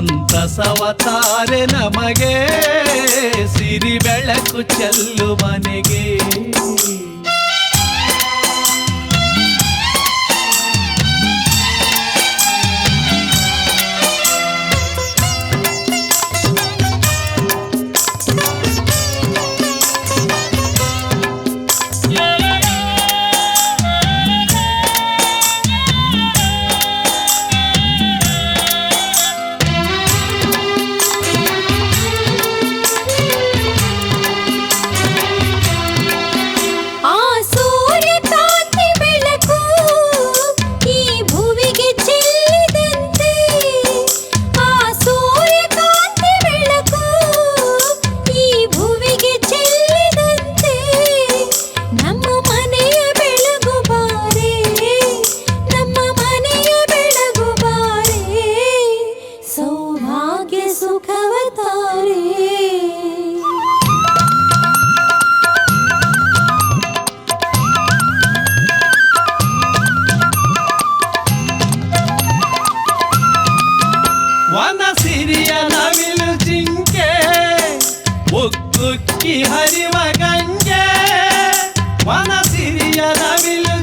ಸಂತಸವತಾರೆ ನಮಗೆ. ಸಿರಿ ಬೆಳಕು ಚೆಲ್ಲು ಮನೆಗೆ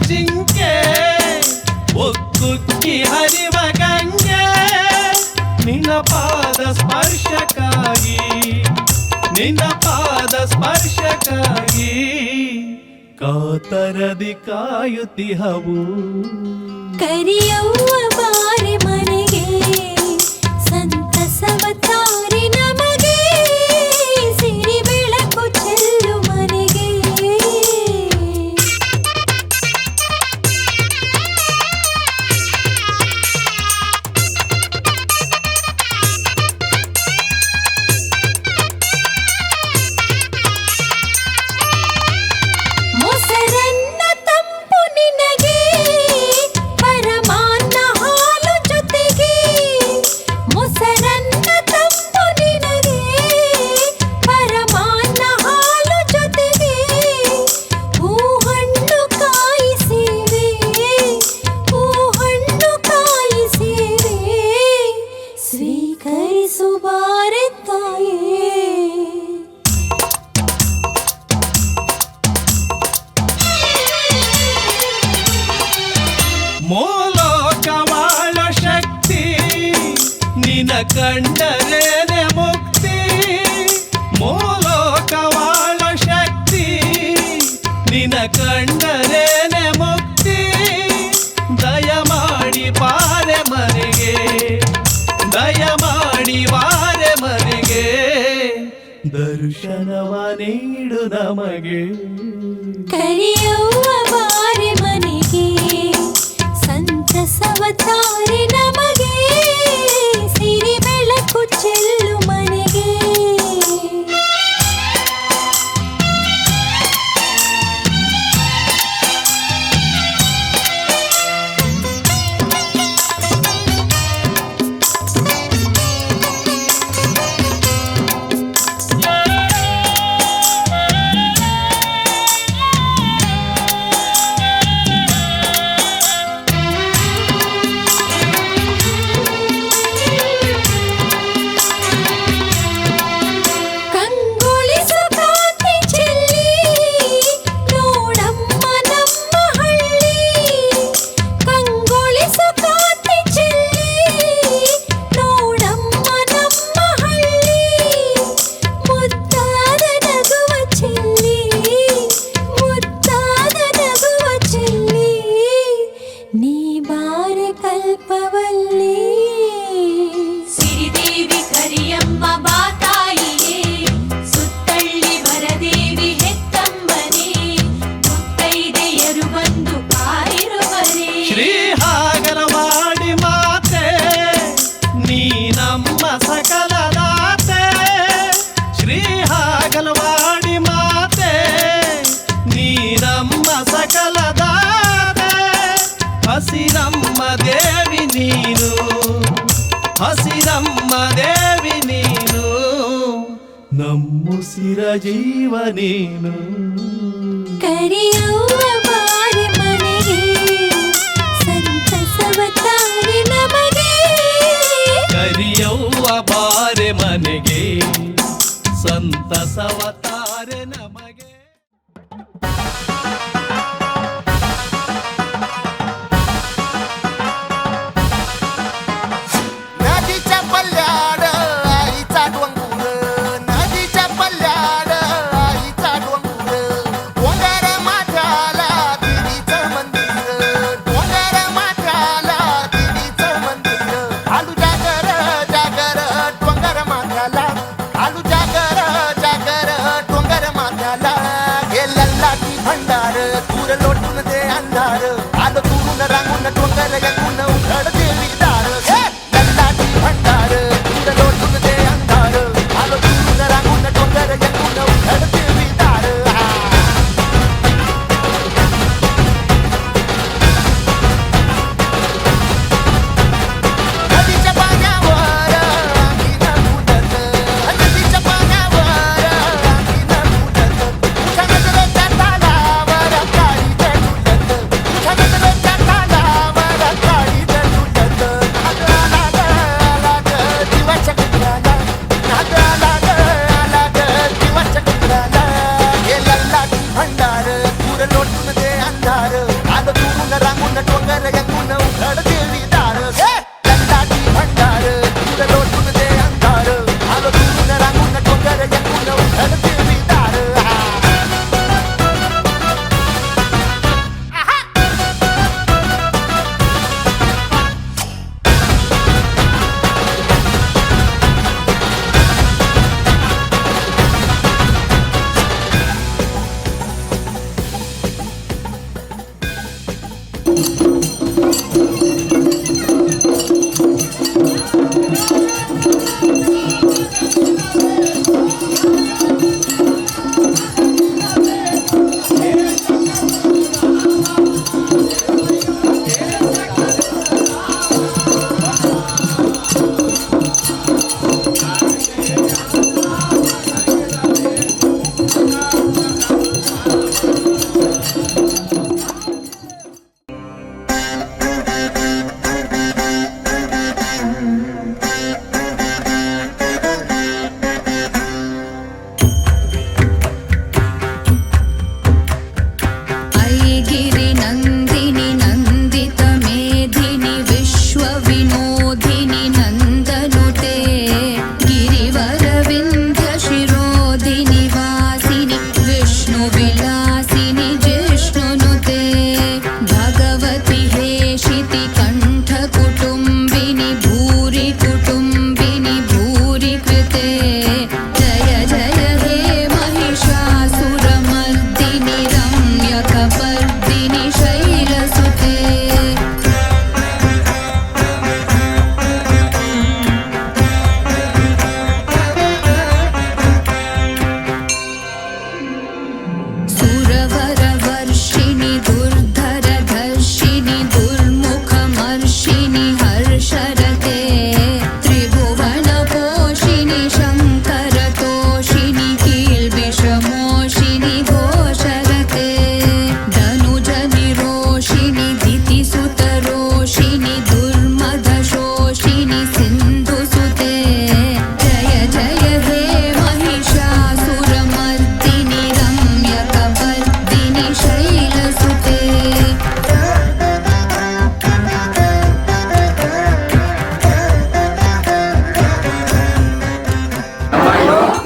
ಜಿಂಕೆ ಒಕ್ಕುಕ್ಕಿ ಹರಿವ ಗಂಗೆ ನಿನ್ನ ಪಾದ ಸ್ಪರ್ಶಕ್ಕಾಗಿ ನಿನ್ನ ಪಾದ ಸ್ಪರ್ಶಕ್ಕಾಗಿ ಕಾತರದಿ ಕಾಯುತ್ತಿಹವು. ಕರಿಯವ್ವ ದರ್ಶನವ ನೀಡು ನಮಗೆ. ಕರೆಯುವ ಬಾರಿ ಮನೆಗೆ ಸಂತಸವ ತಾರಿ ನಮಗೆ. ಸಿರಿ ಬೆಳಕು ಚೆಲ್ಲ ದೇವಿ ನೀನು ಹಸಿರಮ್ಮ ದೇವಿ ನೀನು ನಮ್ಮುಸಿರ ಜೀವ ನೀನು. ಕರಿಯವ್ವ ಬಾರೆ ಮನೆಗೆ ಸಂತಸವ ತಾರಿ ನಮಗೆ. ಕರಿಯವ್ವ ಬಾರೆ ಮನೆಗೆ ಸಂತಸವ ತಾರೆ ನಮಗೆ.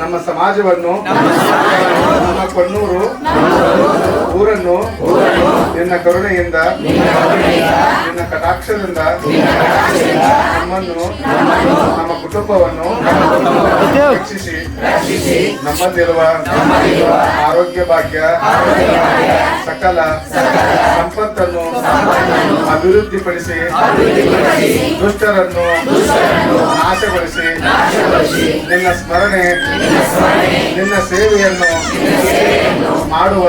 ಸಮಾಜವನ್ನು ನಮ್ಮ ಕೊನ್ನೂರು ಊರನ್ನು ನಿನ್ನ ಕರುಣೆಯಿಂದ ನಿನ್ನ ಕಟಾಕ್ಷದಿಂದ ನಮ್ಮನ್ನು ನಮ್ಮ ಕುಟುಂಬವನ್ನು ರಕ್ಷಿಸಿ ನಮ್ಮಲ್ಲಿರುವ ಆರೋಗ್ಯ ಭಾಗ್ಯ ಸಕಲ ಸಂಪತ್ತನ್ನು ಅಭಿವೃದ್ಧಿಪಡಿಸಿ ದುಷ್ಟರನ್ನು ನಾಶಗೊಳಿಸಿ ನಿನ್ನ ಸ್ಮರಣೆ ನಿನ್ನ ಸೇವೆಯನ್ನು ಮಾಡುವ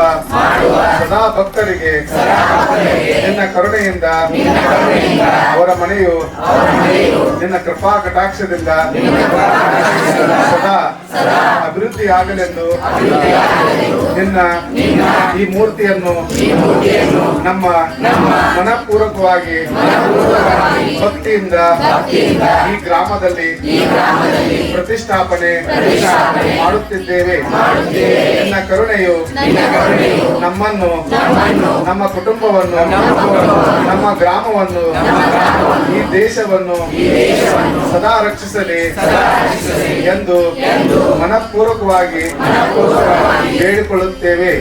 ಸದಾ ಭಕ್ತರಿಗೆ ನಿನ್ನ ಕರುಣೆಯಿಂದ ಅವರ ಮನೆಯು ನಿನ್ನ ಕೃಪಾ ಕಟಾಕ್ಷದಿಂದ ಸದಾ ಅಭಿವೃದ್ಧಿ ಆಗಲೆಂದು ನಿನ್ನ ಈ ಮೂರ್ತಿಯನ್ನು ನಮ್ಮ ಮನಪೂರ್ವಕವಾಗಿ ಭಕ್ತಿಯಿಂದ ಈ ಗ್ರಾಮದಲ್ಲಿ ಪ್ರತಿಷ್ಠಾಪನೆ ಮಾಡುತ್ತಿದ್ದೇವೆ. ನಿನ್ನ ಕರುಣೆಯು ನಮ್ಮನ್ನು ನಮ್ಮ ಕುಟುಂಬವನ್ನು ನಮ್ಮ ಗ್ರಾಮವನ್ನು ಈ ದೇಶವನ್ನು ಸದಾ ರಕ್ಷಿಸಲಿ ಎಂದು ಮನಪೂರ್ವಕವಾಗಿ ಬೇಡಿಕೊಳ್ಳುತ್ತೇವೆ.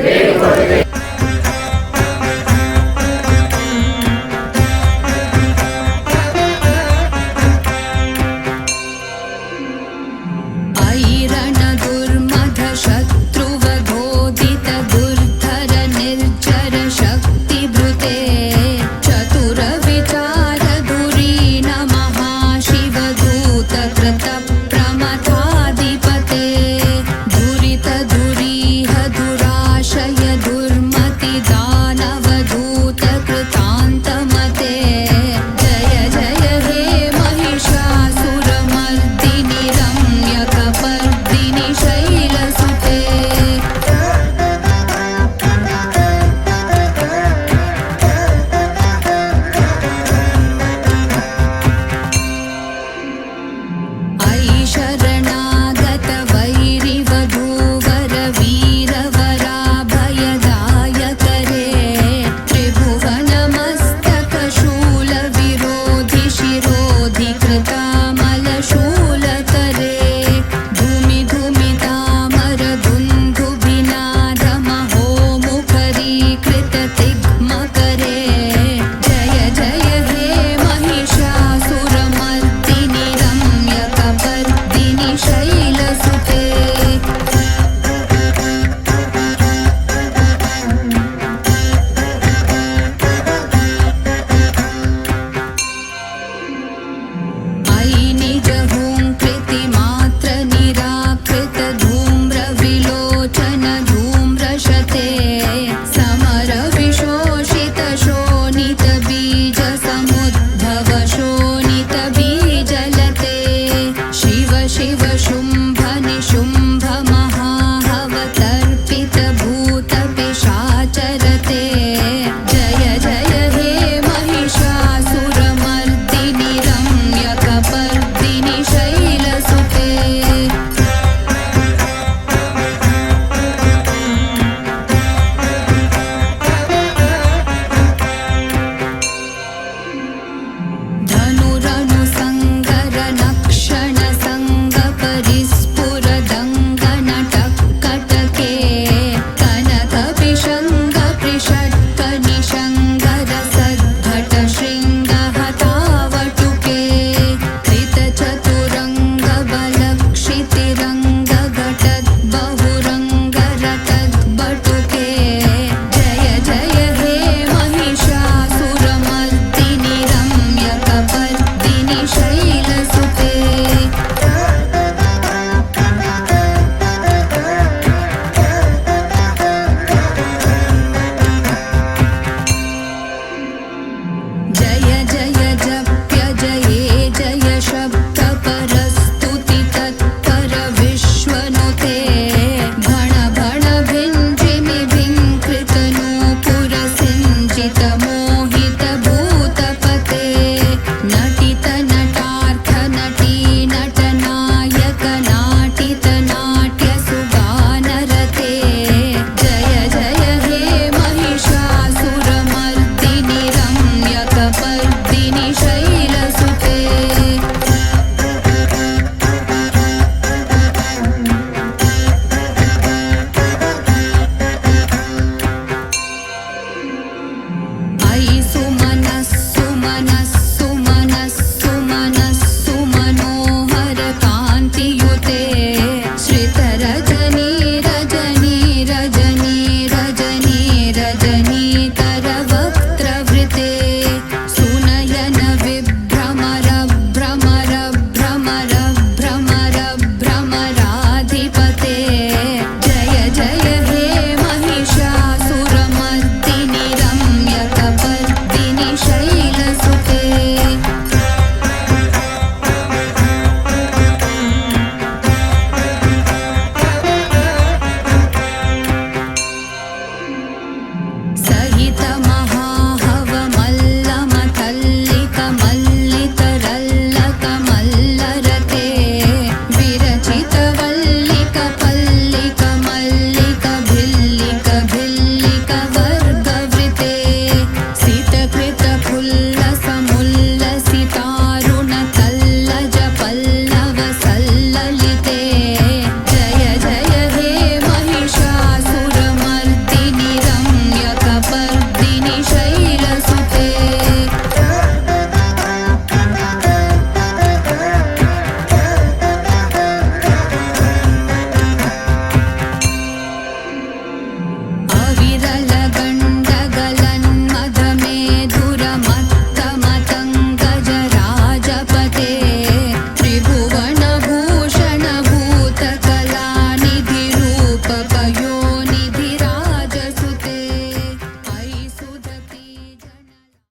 ीतम